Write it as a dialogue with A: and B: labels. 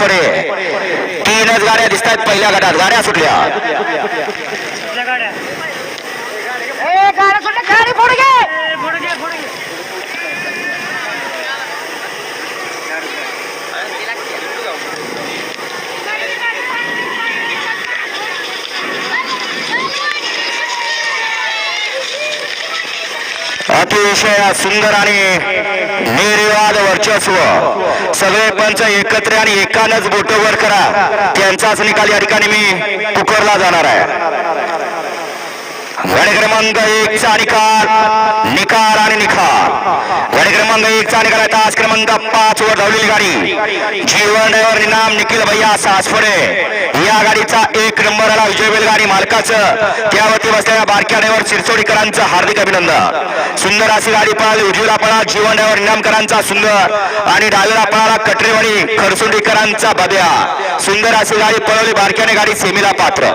A: पुढे. तीनच गाड्या दिसतात पहिल्या गटात. गाड्या सुटल्या
B: ए गाडी सुटली गाडी पुढे घे
A: अतिशय सुंदर आणि निर्विवाद वर्चस्व. सगळे पंच एकत्र आणि एकानच बोट वर करा. त्यांचाच निकाल या ठिकाणी मी पुकारला जाणार आहे. गाडी क्रमांक एक चा निकाल. निकाल आणि निकाल गाडी क्रमांक एक चा निकाल तास क्रमांक पाच वर धावलेली गाडी. जीवन ड्रायव्हर निनाम निखिल भैया सासफडे या गाडीचा एक नंबर आला विजय बैलगाडी मालकाचं. त्यावरती बसलेल्या बारक्या ड्रायव्हर चिरचोडीकरांचं हार्दिक अभिनंदन. सुंदर अशी गाडी पळाली. उजवीला पळा जीवन ड्रायव्हर निनामकरांचा सुंदर. आणि डावीला पळाला कटरेवाणी खरसुंडीकरांचा बद्या सुंदर अशी गाडी पळवली. बारक्याने गाडी सेमीला पात्र.